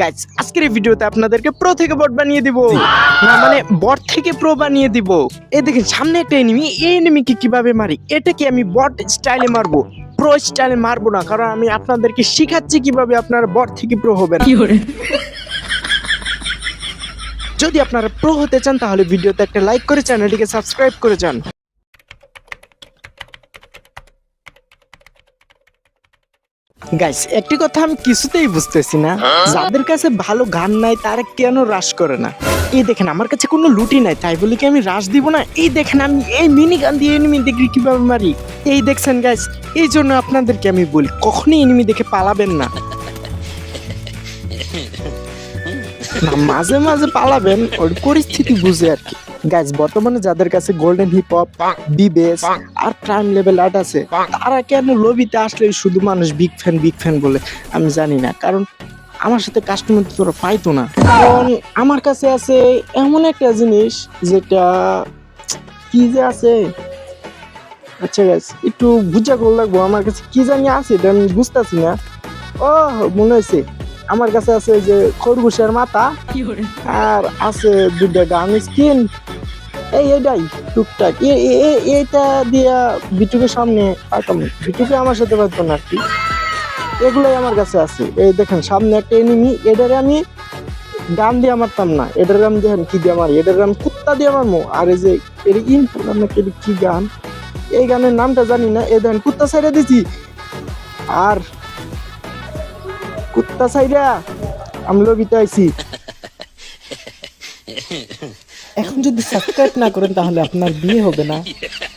Guys আজকের এই ভিডিওতে আপনাদেরকে প্রো থেকে বট বানিয়ে দিব। না মানে বট থেকে প্রো বানিয়ে দিব। এই দেখেন সামনে একটা এনিমি এই এনিমিকে কীভাবে মারি? এটাকে আমি বট স্টাইলে মারবো। প্রো স্টাইলে মারবো না কারণ আমি আপনাদেরকে শিখাচ্ছি কীভাবে আপনারা বট থেকে প্রো হবেন যদি আপনারা প্রো হতে চান তাহলে ভিডিওতে একটা লাইক করে চ্যানেলটিকে সাবস্ক্রাইব করে যান। গাইস একটি কথা আমি কিছুতেই বুঝতেছি না। যাদের কাছে ভালো গান নাই তারা কেন রাস করে না? এই দেখেন আমার কাছে কোনো লুটি নাই তাই বলে কি আমি রাশ দিব না? এই দেখেন আমি এই মিনি গান দিয়ে এনিমি দেখি কীভাবে মারি? এই দেখছেন গাইস এই জন্য আপনাদেরকে আমি বলি কখনই এনিমি দেখে পালাবেন না। মাঝে মাঝে পালাবেন, ওর পরিস্থিতি বুঝে আর কি। গাইজ বর্তমানে যাদের কাছে গোল্ডেন হিপ হপ বিবেস আর প্রাইম লেভেল আর্ট আছে, তারা কেন লবিতে আসলে শুধু মানুষ বিগ ফ্যান বিগ ফ্যান বলে? আমি জানি না, কারণ আমার সাথে কাস্টমার তোরা পাইতো না। কারণ আমার কাছে আছে এমন একটা জিনিস যেটা কি যে আছে? আচ্ছা গাইজ একটু বুঝা করে লাগবো, আমার কাছে কি জানি আছে এটা আমি বুঝতেছি না। ও মনে হয়েছে আমার কাছে আছে যে খরগোশের মাথা আর আছে দুটা গান স্কিন। এই এটাই টুকটাক। এ- এ- এ- এটা দিয়া বিটুকে সামনে পাইতাম বিটুকে আমার সাথে পাইতো না আর কি। এগুলোই আমার কাছে আছে। এই দেখেন সামনে একটা এনিমি এটারে আমি গান দিয়ে মারতাম না। এটার আমি দেখেন কি দিয়ে মারি? এটার আমি কুত্তা দিয়ে মারমো। আর এই যে এর ইনপুট নামে কি কি গান? এই গানের নামটা জানি না। এ দেখেন কুত্তা সাইডে দিছি। আর কুত্তা সাইডা আমি লবিতে আইছি। এখন যদি সাবস্ক্রাইব না করেন তাহলে আপনার বিয়ে হবে না।